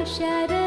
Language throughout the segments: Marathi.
ഉഷാറ്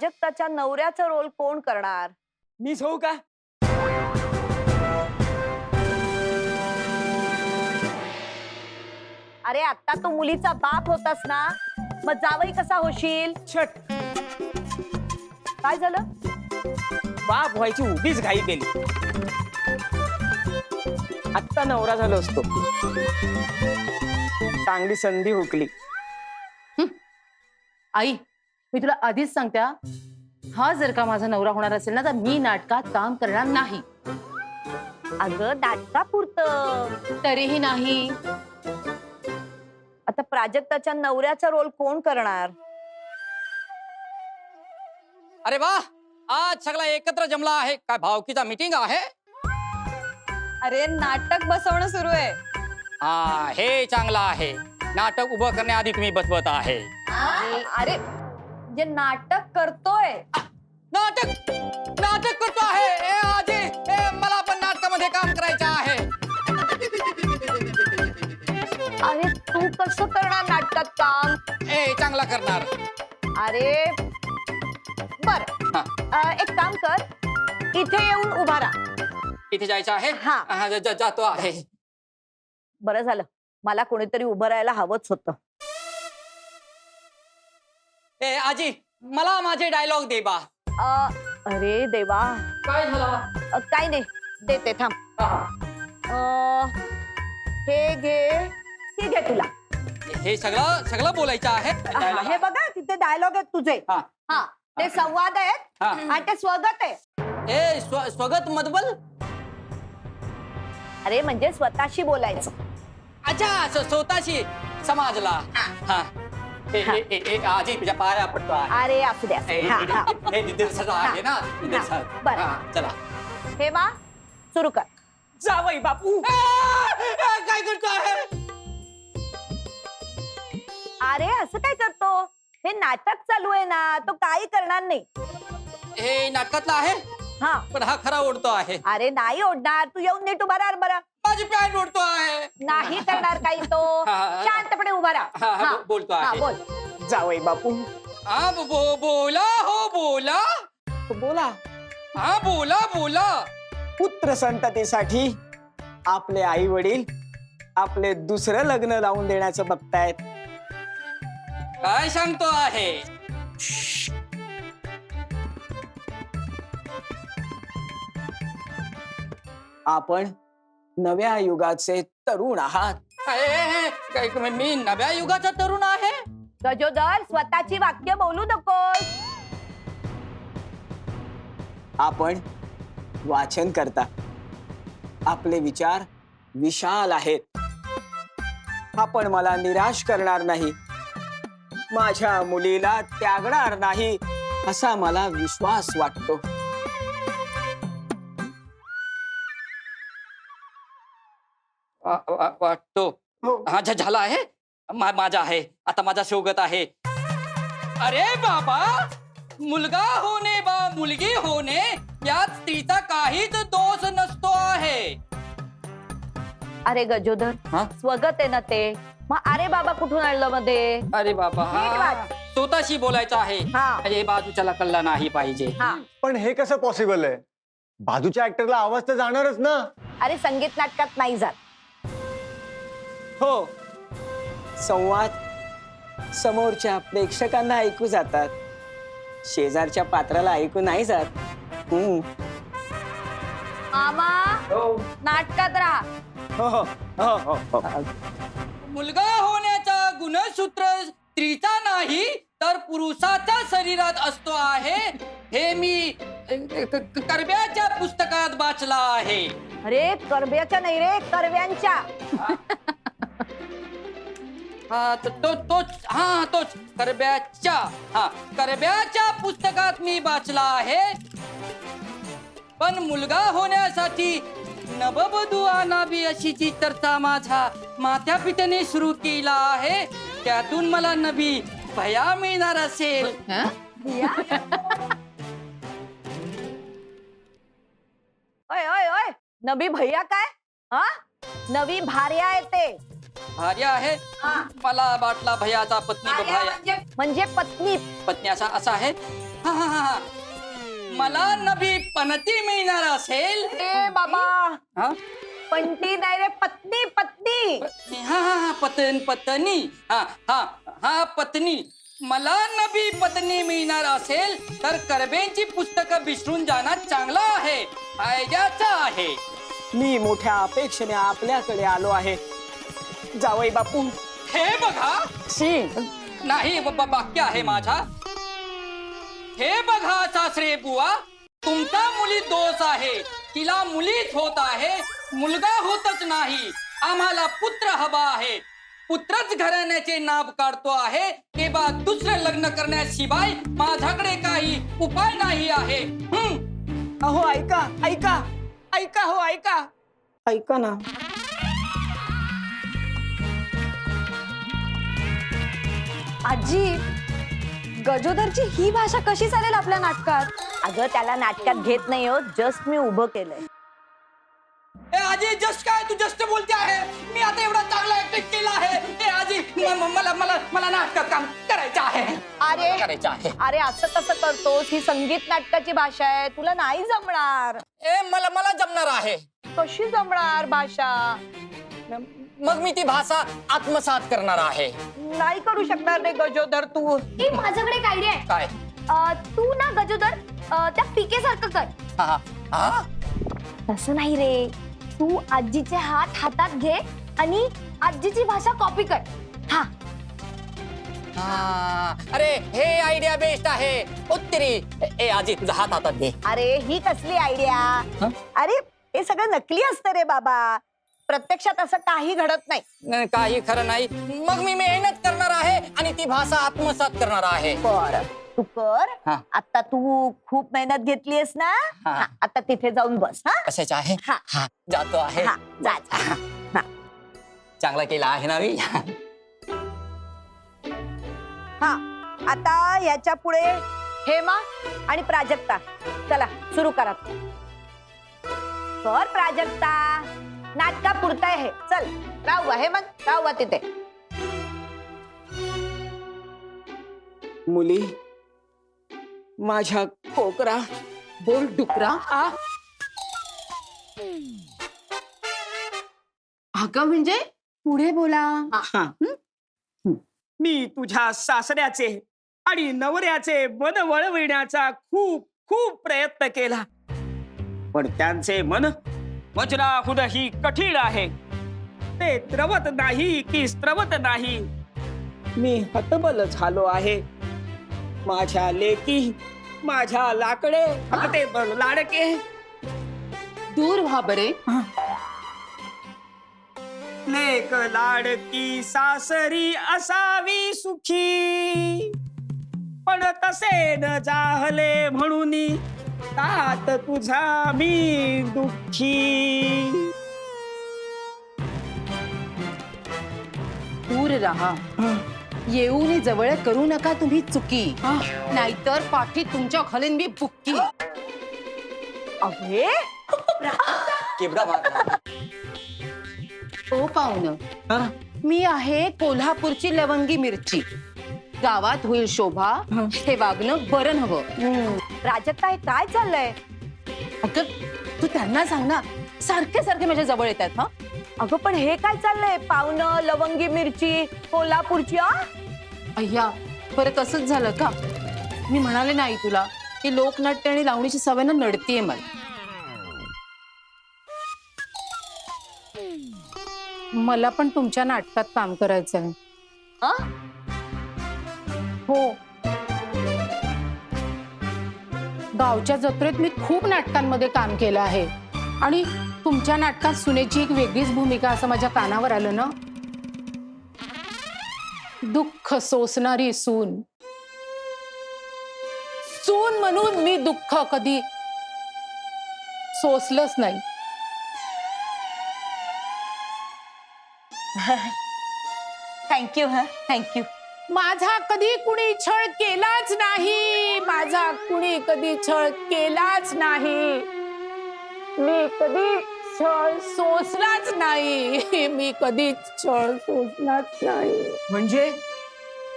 प्राजक्ताच्या नवऱ्याचा रोल कोण करणार? मीच होऊ का? अरे आता तू मुलीचा बाप होतास ना? मग जावई कसा होशील? छट. काय झालं? बाप व्हायची उभीच घाई केली. आत्ता नवरा झालो असतो. चांगली संधी हुकली. आई मी तुला आधीच सांगते हा. हा जर का माझा नवरा होणार असेल ना तर मी नाटकात काम करणार नाही. अगं नाटकापुरतं तरीही नाही. आता प्राजक्ताच्या नवऱ्याचा रोल कोण करणार? अरे वा! आज सगळा एकत्र जमला आहे. काय भावकीचा मीटिंग आहे? अरे नाटक बसवणं सुरू आहे. हा हे चांगलं आहे. नाटक उभं करण्याआधी तुम्ही बसवत आहे. अरे जे नाटक करतोय. नाटक नाटक करतो आहे. ए आजी ए मला पण नाटकामध्ये काम करायचं आहे. अरे तू कसं करणार नाटकात काम? ए चांगला करणार. अरे बर. हा. एक काम कर. इथे येऊन उभा राहा. इथे जायचं आहे? हा. हा, ज- ज- जातो आहे. बरं झालं. मला कोणीतरी उभं राहायला हवंच होतं. ए आजी मला माझे डायलॉग दे बा. अ, अरे देवा. काय झाला? अ, काय नाही देते थांब. अ, हे घे हे घे तुला. हे सगळं सगळं बोलायचं आहे. हा, हे बघा तिथे डायलॉग आहेत तुझे. हा. हा ते संवाद आहेत हा. आणि ते स्वगत आहे. ए स्व- स्वगत मधबल? अरे म्हणजे स्वतःशी बोलायचं. अच्छा स्व- स्वतःशी समाजला. हा. आजी तुझ्या पाया पडतो आहे अरे असू द्या हा, हा. हे दिवसाचं आहे ना. बरं. हा, चला हे मा सुरू कर। जावई बापू। आ, आ, काय करतो आहे अरे असं काय करतो? हे नाटक चालू आहे ना तो काही करणार नाही. हे नाटकातलं आहे? हा। पण हा खरा ओढतो आहे. अरे नाही ओढणार तू येऊन नीट उभा राहा बरं. माझी पॅन्ट ओढतो आहे. नाही करणार काही तो. शांतपणे उभा राहा. हा, हा, हा. बोलतो हा, आहे. बोल. जावई बापू. हा बो- बो- बोला हो बोला. बोला. हा बोला बोला. पुत्र संततीसाठी आपले आई वडील आपले दुसरं लग्न लावून देण्याचं बघतायत. काय सांगतो आहे? आपण नव्या युगाचे तरुण आहात. काय- मी नव्या युगाचा तरुण आहे? गजोदर स्वतःची वाक्य बोलू नकोस. आपण वाचन करता. आपले विचार विशाल आहेत. आपण मला निराश करणार नाही. माझ्या मुलीला त्यागणार नाही असा मला विश्वास वाटतो. वाटतो. हो. हा झ- झाला आहे? मा- माझा आहे. आता माझा शोगत आहे. अरे बाबा! मुलगा होणे बा मुलगी होणे यात स्त्रीचा काहीच दोष नसतो आहे. अरे गजोदर हा? स्वगत आहे ना ते. मग अरे बाबा कुठून आणलं मध्ये अरे बाबा नीट हा. वाच. स्वतःशी बोलायचं आहे. हा. हे बाजूच्याला कळला नाही पाहिजे. हा. पण हे कसं पॉसिबल आहे? बाजूच्या ऍक्टरला आवाज तर जाणारच ना. अरे संगीत नाटकात नाही जात. हो. संवाद समोरच्या प्रेक्षकांना ऐकू जातात. शेजारच्या पात्राला ऐकू नाही जात. हम्म. मामा नाटकात राहा. हो हो हो हो हो. मुलगा होण्याचा गुणसूत्र स्त्रीचा नाही तर पुरुषाच्या शरीरात असतो आहे. हे मी अ, क- क- करब्याच्या पुस्तकात वाचला आहे. अरे करब्याच्या नाही रे करव्यांच्या हा तो तो- तोच हा तोच. करब्याच्या हा. करब्याच्या पुस्तकात मी वाचला आहे. पण मुलगा होण्यासाठी नववधू आणावी अशी जी चर्चा माझ्या मात्या पित्याने सुरू केला आहे. त्यातून मला नवी भया मिळणार असेल. हं? ओय ओय ओय. नवी भैया काय? हा? नवी भार्या येते. भार्या आहे. हा. मला वाटला भयाचा पत्नी भाया म्हणजे? म्हणजे पत्नी. पत्नी असा असा आहे. हा हा हा हा. मला नवी पनती मिळणार असेल. ए बाबा. हा? पंटी नाही रे पत्नी पत्नी. पत्नी हा हा हा पतन पत्नी. हा हा हा पत्नी. मला नवी पत्नी मिळणार असेल तर करबेंची पुस्तकं विसरून जाणं चांगलं आहे. फायद्याचं आहे. मी मोठ्या अपेक्षेने आपल्याकडे आलो आहे. जावई बापू। हे बघा। शी नाही ब- ब- वाक्य आहे माझा। हे बघा सासरे बुवा तुमचा मुलीत दोष आहे. तिला मुलीच होत आहे मुलगा होतच नाही. आम्हाला पुत्र हवा आहे. पुत्रच घराण्याचे नाव काढतो आहे. तेव्हा दुसरं लग्न करण्याशिवाय माझ्याकडे काही उपाय नाही आहे. हं. अहो ऐका ऐका ऐका हो ऐका. ऐका ना. आजी गजोदरची ही भाषा कशी चालेल आपल्या नाटकात? अगं त्याला नाटकात घेत नाही हो जस्ट मी उभं केलंय. ए आजी जस्ट काय? तू जस्ट बोलते आहे. मी आता एवढा चांगला ऍक्टिंग केला आहे. ए आजी म- म- मला मला मला नाटकात काम करायचं आहे. अरे करायचं आहे. अरे असं कसं करतोस? ही संगीत नाटकाची भाषा आहे. तुला नाही जमणार. ए मला मला जमणार आहे. कशी जमणार भाषा? मग मी ती भाषा आत्मसात करणार आहे. नाही करू शकणार रे गजोदर तू. ए माझ्याकडे काय रे काय? तू ना गजोदर अ, त्या पिके सारखं कर. हा, हा. हा? तसं नाही रे. तू आजीचे हात हातात घे आणि आजीची भाषा कॉपी कर. हा. हा. अरे हे आयडिया बेस्ट आहे. उत्तरी. ए- आजी तुझा हात हातात दे अरे ही कसली आयडिया? अरे हे सगळं नकली असतं रे बाबा. प्रत्यक्षात असं काही घडत नाही. काही खरं नाही. मग मी मेहनत करणार आहे आणि ती भाषा आत्मसात करणार आहे. बर. तू कर. हा. आता तू खूप मेहनत घेतलीयस ना? हा. हा, आता तिथे जाऊन बस हा? कशाच आहे? हा. हा जातो आहे. हा जा जा. चांगला केला आहे ना मी हा आता ह्याच्या पुढे हेमा आणि प्राजक्ता. चला सुरू करा. कर प्राजक्ता. नाटका पुरताय हे. चल राहू हेमंत राहू तिथे. मुली माझ्या कोकरा बोल डुकरा. आ? अगं म्हणजे? पुढे बोला. हा. मी तुझ्या सासऱ्याचे आणि नवऱ्याचे मन वळविण्याचा खूप खूप प्रयत्न केला. पण त्यांचे मन वज्राहूनही कठीण आहे. ते द्रवत नाही की स्त्रवत नाही. मी हतबल झालो आहे. माझ्या लेकी माझ्या लाकडे आपलं ते ब- लाडके. दूर व्हा बरे. लेक लाडकी सासरी असावी सुखी. पण तसे न जाहले म्हणून तात तुझा मी दुःखी. दूर राहा. येऊन जवळ करू नका तुम्ही चुकी. नाहीतर पाठी तुमच्या घालीन मी बुक्की. अरे ओ पाहुण. हा? मी आहे कोल्हापूरची लवंगी मिरची. गावात होईल शोभा हे. वागणं बरं नवं प्राजक्ता हे काय चाललंय? अगं तू त्यांना सांग ना. सारखे सारखे माझ्या जवळ येतात हा. अगं पण हे काय चाललंय? पावनं लवंगी मिरची कोल्हापूरची? अय्या परत असंच झालं का? मी म्हणाले नाही तुला की लोकनाट्य आणि लावणीची सवय ना नडतीये मला. मला पण तुमच्या नाटकात काम करायचं आहे हो. गावच्या जत्रेत मी खूप नाटकांमध्ये काम केलं आहे. आणि तुमच्या नाटकात सुनेची एक वेगळीच भूमिका असं माझ्या कानावर आलं ना? दुःख सोसणारी सून. सून म्हणून मी दुःख कधी सोसलंच नाही. थँक्यू हा थँक्यू माझा कधी कुणी छळ केलाच नाही. माझा कुणी कधी छळ केलाच नाही. मी कधी छळ सोसलाच नाही. मी कधी छळ सोसलाच नाही. म्हणजे?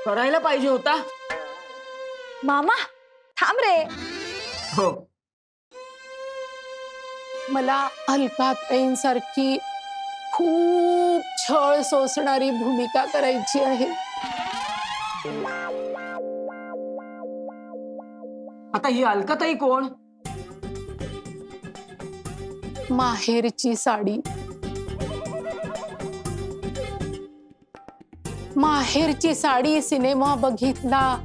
करायला पाहिजे होता? मामा थांब रे. हो. मला अलका सारखी खूप छळ सोसणारी भूमिका करायची आहे. आता ही अलकाताई कोण? माहेरची साडी. माहेरची साडी सिनेमा बघितला.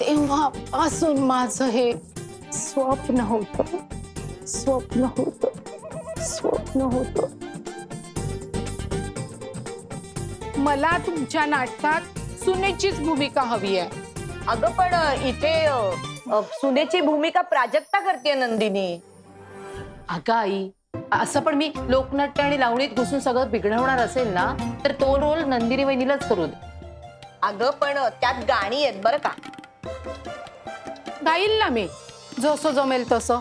तेव्हापासून माझं हे स्वप्न होत. स्वप्न होत. स्वप्न होत. मला तुमच्या नाटकात सुनेचीच भूमिका हवी आहे. अगं पण इथे अ, सुनेची भूमिका प्राजक्ता करते नंदिनी. अगं आई असं पण मी लोकनाट्य आणि लावणीत घुसून सगळं बिघडवणार असेल ना तर तो रोल नंदिनी वहिनीलाच करू दे. अगं पण त्यात गाणी आहेत बरं का. गाईल ना मी. जसं जमेल तसं.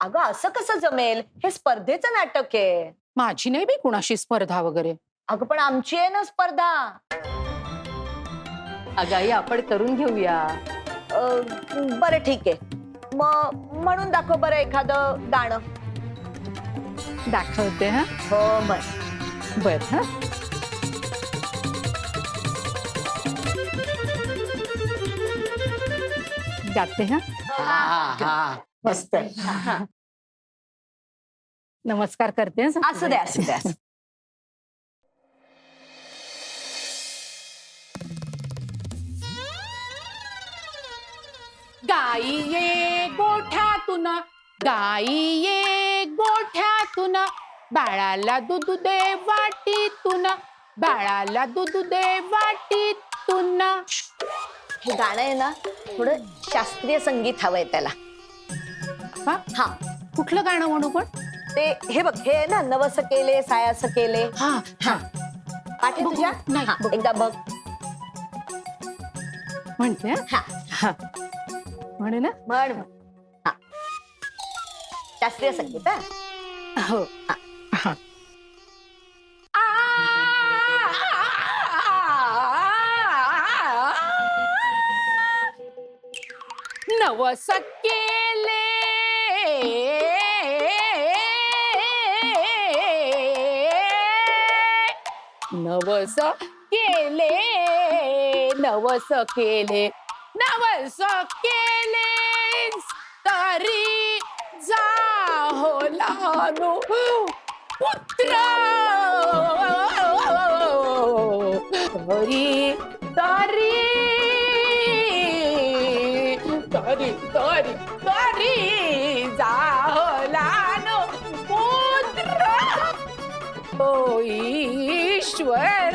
अगं असं कसं जमेल? हे स्पर्धेचं नाटक आहे. माझी नाही बी कुणाशी स्पर्धा वगैरे. अगं पण आमची आहे ना स्पर्धा. अगाई आपण करून घेऊया. अ, बरं ठीक आहे. मग म्हणून दाखव बरं एखादं गाणं. दाखवते हा? हो बर. बर हा? गाते हा. मस्त नमस्कार करते हं. असू दे असू दे असू दे. गाई ये गोठ्यातून गाई ये गोठ्यातून बाळाला दूध दे वाटीतून बाळाला दूध दे वाटीतून हे गाणं आहे ना थोडं शास्त्रीय संगीत हवंय त्याला हा? हा कुठलं गाणं म्हणू पण ते हे बघ हे आहे ना नवस केले सायास केले हा हा पाठ बघू. तुझ्या नाही, हा, बघू. एकदा बघ म्हणते हं? हा हा म्हणे ना म्हण म्हण. हा शास्त्रीय संगीत हा हो हा. नवस नवस केले नवस केले नवस केले तरी जा हो लहानो पुत्र. तरी तरी तरी तरी तरी जा हो लहानो पुत्र. होई 좋.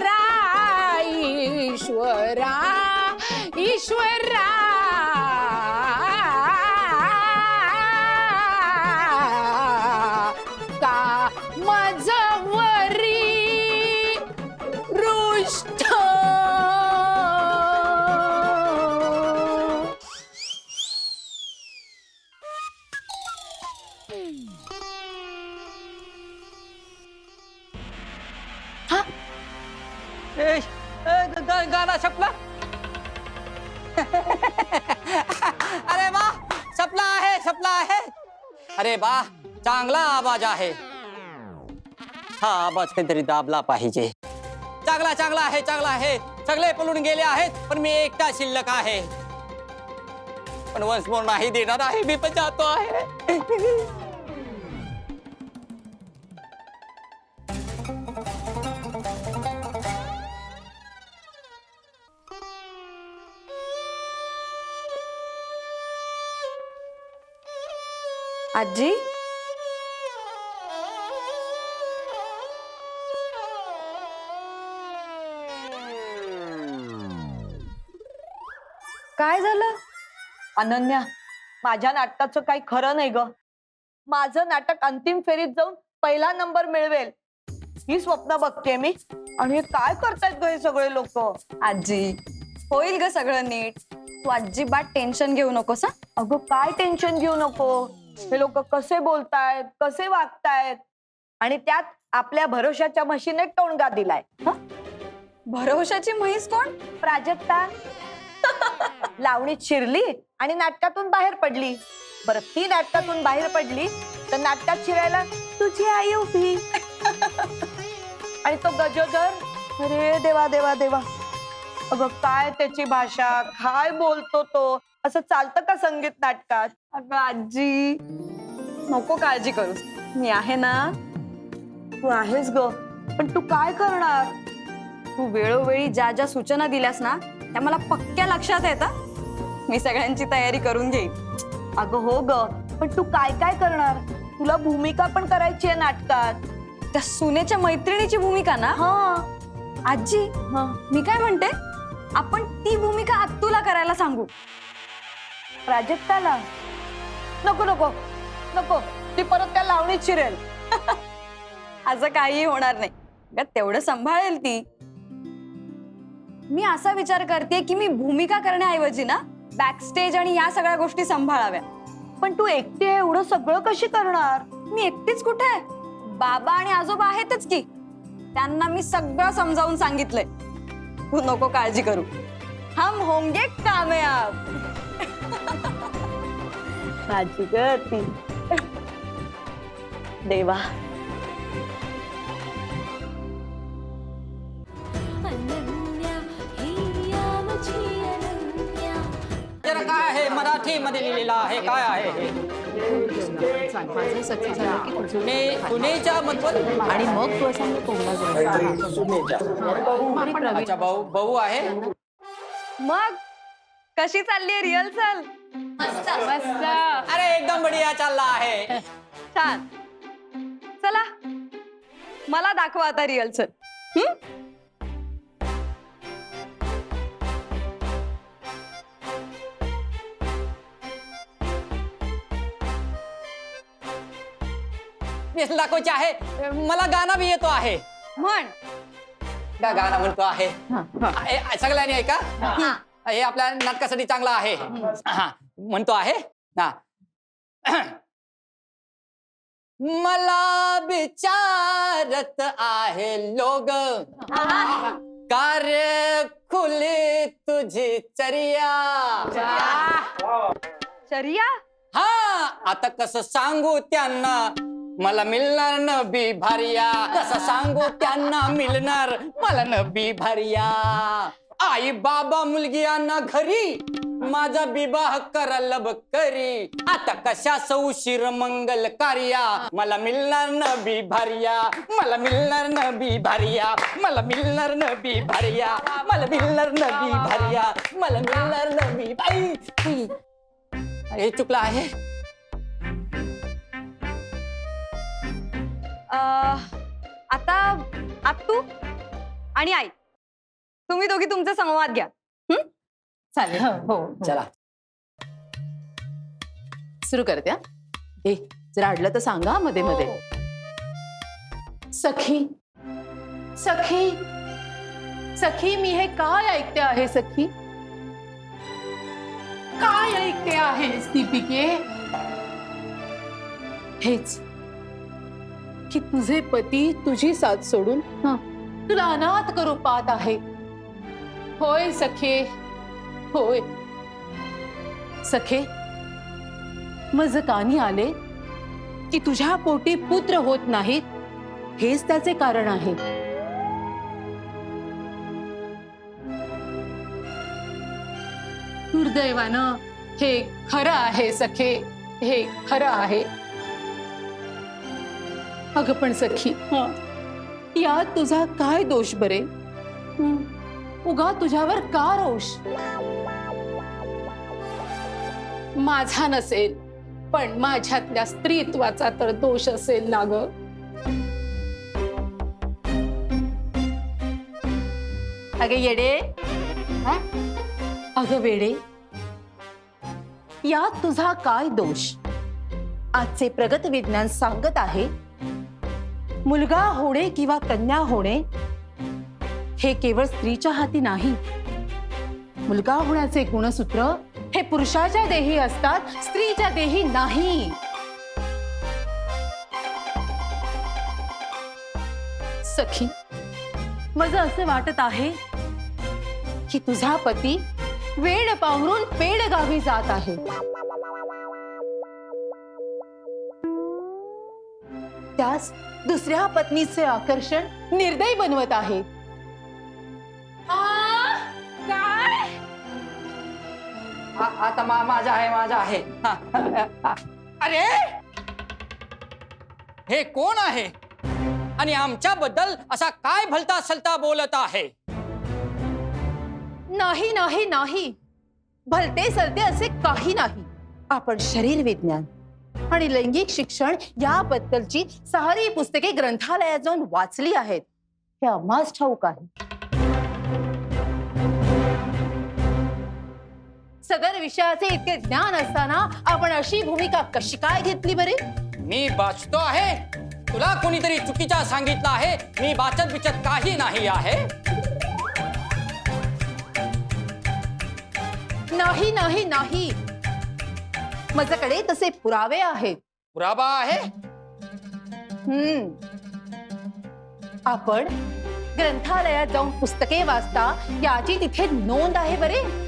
ए, ए, ग- ग- गाना छपला अरे वा छपला आहे छपला आहे अरे बा चांगला आवाज आहे हा आवाज काहीतरी दाबला पाहिजे चांगला चांगला आहे चांगला आहे सगळे पळून गेले आहेत पण मी एकटा शिल्लक आहे पण वंश मोर नाही देणार आहे मी पण जातो आहे आजी? काय झालं? अनन्या माझ्या नाटकाचं काही खरं नाही ग. माझं नाटक अंतिम फेरीत जाऊन पहिला नंबर मिळवेल. ही स्वप्न बघते मी. आणि हे काय करतायत ग हे सगळे लोक? आजी होईल ग सगळं नीट. तू अजिबात टेन्शन घेऊ नकोस हं? अगं काय टेन्शन घेऊ नको? हे लोक कसे बोलतायत कसे वागतायत? आणि त्यात आपल्या भरोशाच्या म्हशीने टोणगा दिलाय? भरवशाची म्हैस कोण? प्राजक्ता. लावणीत शिरली आणि नाटकातून बाहेर पडली. बरं ती नाटकातून बाहेर पडली तर नाटकात शिरायला तुझी आई उभी. आणि तो गजोदर अरे देवा देवा देवा. अगं काय त्याची भाषा? काय बोलतो तो? असं चालतं का संगीत नाटकात? अगं आजी नको काळजी करू. मी आहे ना तू आहेस ग. पण तू काय करणार? तू वेळोवेळी ज्या ज्या सूचना दिल्यास ना त्या मला पक्क्या लक्षात येतात मी सगळ्यांची तयारी करून घेईन. अगं हो ग पण तू काय काय करणार? तुला भूमिका पण करायची आहे नाटकात. त्या सुनेच्या मैत्रिणीची भूमिका ना? हा. आजी मी काय म्हणते? आपण ती भूमिका आत्तूला करायला सांगू. प्राजक्ताला? नको नको नको. ती परत त्या लावणीत शिरेल. असं काही होणार नाही. ग तेवढं सांभाळेल ती. मी असा विचार करते की मी भूमिका करण्याऐवजी ना बॅक स्टेज आणि या सगळ्या गोष्टी सांभाळाव्या. पण तू एकटी आहे एवढं सगळं कशी करणार? मी एकटीच कुठे आहे? बाबा आणि आजोबा आहेतच की. त्यांना मी सगळं समजावून सांगितलंय. तू नको काळजी करू. हम होंगे कामयाब. काय आहे मराठी मध्ये लिहिलेलं आहे काय आहे हे? पुणे पुणेच्या मधून आणि मग तू असा अच्छा भाऊ भाऊ आहे? मग कशी चालली रिहर्सल? मस्त. अरे एकदम बढिया चालला आहे. छान. चला. मला दाखवा आता रिहर्सल मी दाखवायचे आहे. मला गाणं बी येतो आहे. म्हण. का गाणं म्हणतो आहे? सगळ्यांनी ऐका. हे आपल्या नाटकासाठी चांगलं आहे. हा, म्हणतो आहे हा मला विचारत आहे लोग. कार्य खुली तुझी चर्या. शरिया हा आता कसं सांगू त्यांना? मला मिळणार न बी भारिया. कसं सांगू त्यांना मिळणार? मला न बी भारिया. आई बाबा मुलगियांना घरी. माझा विवाह करायला बकरी करी आता कशा उशीर मंगल कार्या मला मिळणार न बी भारिया मला मिळणार न बी भारिया मला मिळणार न बी भारिया मला मिळणार न बी भारिया मला मिळणार न बी बाई हे चुकलं आहे. अं, आता आत्तू आणि आई. तुम्ही दोघी तुमचे संवाद घ्या. चालेल. हो चला. सुरू करते हा. ए जर अडलं तर सांगा मध्ये मध्ये. सखी. सखी. सखी मी हे काय ऐकते आहे सखी? काय ऐकते आहेस दीपिके? हेच. की तुझे पती तुझी साथ सोडून हं, तुला अनाथ करू पाहत आहे. होय सखे. होय. सखे मज कानी आले की तुझ्या पोटी पुत्र होत नाहीत हेच त्याचे कारण आहे. दुर्दैवानं हे खरं आहे सखे. हे खरं आहे. अगं पण सखी हं, यात तुझा काय दोष बरे? उगा तुझ्यावर का रोष माझा नसेल पण माझ्यातल्या स्त्रीत्वाचा तर दोष असेल ना ग. अगे येडे. हं? अगं वेडे. यात तुझा काय दोष? आजचे प्रगत विज्ञान सांगत आहे मुलगा होणे किंवा कन्या होणे हे केवळ स्त्रीच्या हाती नाही. मुलगा होण्याचे गुणसूत्र हे पुरुषाच्या देही असतात स्त्रीच्या देही नाही. सखी माझं असं वाटत आहे की तुझा पती वेड पावरून पेड गावी जात आहे. त्यास दुसऱ्या पत्नीचे आकर्षण निर्दय बनवत आहे. काय? आ- आता मा- माझा आहे माझा आहे. हा, हा, हा. अरे! हे कोण आहे? आणि आमच्याबद्दल असा काय भलता सलता बोलत आहे? नाही नाही नाही. भलते सलते असे काही नाही. आपण शरीर विज्ञान आणि लैंगिक शिक्षण याबद्दलची सारी पुस्तके ग्रंथालयात जाऊन वाचली आहेत. हे आम्हाच ठाऊक आहे. सदर विषयाचे इतके ज्ञान असताना आपण अशी भूमिका कशी काय घेतली बरे? मी वाचतो आहे. तुला कोणीतरी चुकीचा सांगितलं आहे. मी वाचत बिचत काही नाही आहे. नाही नाही नाही. माझ्याकडे तसे पुरावे आहेत. पुरावा आहे? हम्म. आपण ग्रंथालयात जाऊन पुस्तके वाचता याची तिथे नोंद आहे बरे?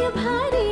भरे